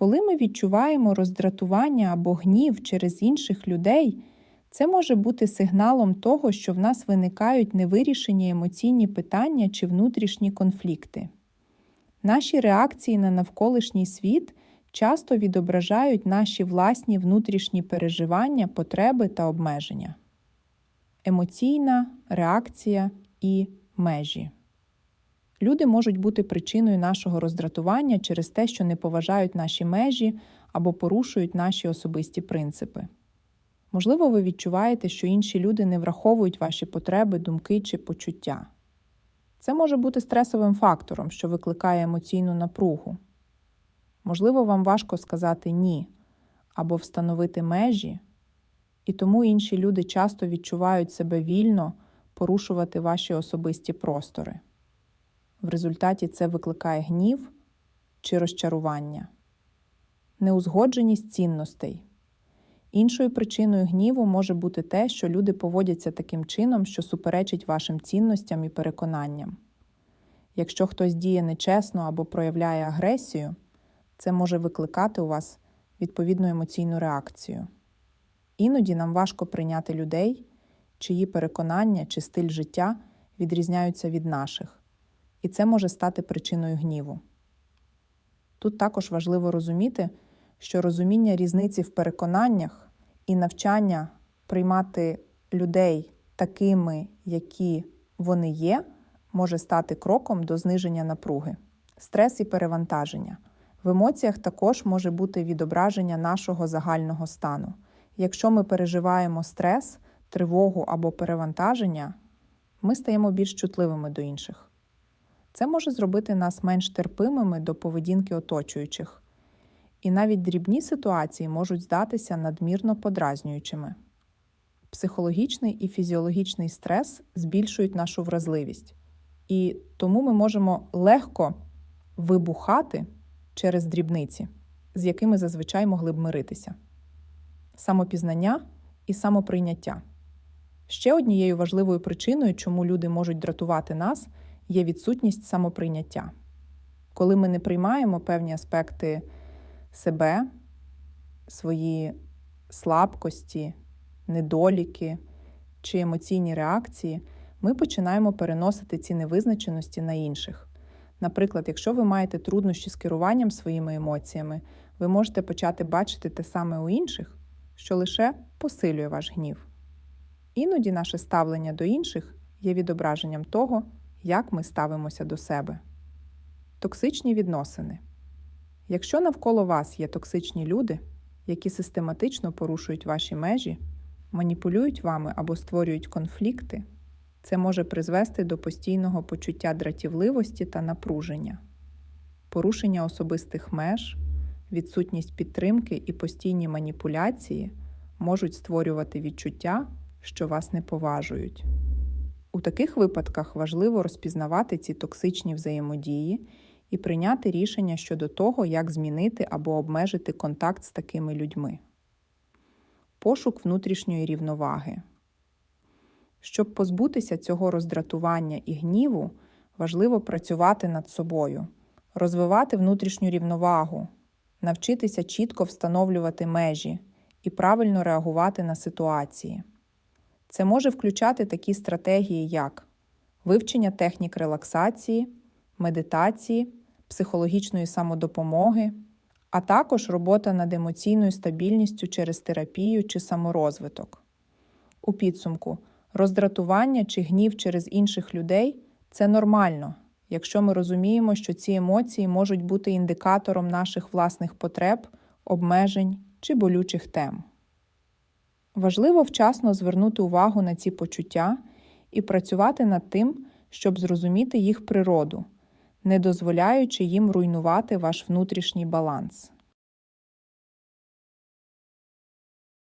Коли ми відчуваємо роздратування або гнів через інших людей, це може бути сигналом того, що в нас виникають невирішені емоційні питання чи внутрішні конфлікти. Наші реакції на навколишній світ часто відображають наші власні внутрішні переживання, потреби та обмеження. Емоційна реакція і межі. Люди можуть бути причиною нашого роздратування через те, що не поважають наші межі або порушують наші особисті принципи. Можливо, ви відчуваєте, що інші люди не враховують ваші потреби, думки чи почуття. Це може бути стресовим фактором, що викликає емоційну напругу. Можливо, вам важко сказати ні або встановити межі, і тому інші люди часто відчувають себе вільно порушувати ваші особисті простори. В результаті це викликає гнів чи розчарування, неузгодженість цінностей. Іншою причиною гніву може бути те, що люди поводяться таким чином, що суперечить вашим цінностям і переконанням. Якщо хтось діє нечесно або проявляє агресію, це може викликати у вас відповідну емоційну реакцію. Іноді нам важко прийняти людей, чиї переконання чи стиль життя відрізняються від наших, і це може стати причиною гніву. Тут також важливо розуміти, що розуміння різниці в переконаннях і навчання приймати людей такими, які вони є, може стати кроком до зниження напруги, стрес і перевантаження. В емоціях також може бути відображення нашого загального стану. Якщо ми переживаємо стрес, тривогу або перевантаження, ми стаємо більш чутливими до інших. Це може зробити нас менш терпимими до поведінки оточуючих, і навіть дрібні ситуації можуть здатися надмірно подразнюючими. Психологічний і фізіологічний стрес збільшують нашу вразливість, і тому ми можемо легко вибухати через дрібниці, з якими зазвичай могли б миритися. Самопізнання і самоприйняття. Ще однією важливою причиною, чому люди можуть дратувати нас, є відсутність самоприйняття. Коли ми не приймаємо певні аспекти себе, свої слабкості, недоліки чи емоційні реакції, ми починаємо переносити ці невизначеності на інших. Наприклад, якщо ви маєте труднощі з керуванням своїми емоціями, ви можете почати бачити те саме у інших, що лише посилює ваш гнів. Іноді наше ставлення до інших є відображенням того, як ми ставимося до себе. Токсичні відносини. Якщо навколо вас є токсичні люди, які систематично порушують ваші межі, маніпулюють вами або створюють конфлікти, це може призвести до постійного почуття дратівливості та напруження, порушення особистих меж, відсутність підтримки і постійні маніпуляції можуть створювати відчуття, що вас не поважують. У таких випадках важливо розпізнавати ці токсичні взаємодії і прийняти рішення щодо того, як змінити або обмежити контакт з такими людьми. Пошук внутрішньої рівноваги. Щоб позбутися цього роздратування і гніву, важливо працювати над собою, розвивати внутрішню рівновагу, навчитися чітко встановлювати межі і правильно реагувати на ситуації. Це може включати такі стратегії, як вивчення технік релаксації, медитації, психологічної самодопомоги, а також робота над емоційною стабільністю через терапію чи саморозвиток. У підсумку, роздратування чи гнів через інших людей це нормально, якщо ми розуміємо, що ці емоції можуть бути індикатором наших власних потреб, обмежень чи болючих тем. Важливо вчасно звернути увагу на ці почуття і працювати над тим, щоб зрозуміти їх природу, не дозволяючи їм руйнувати ваш внутрішній баланс.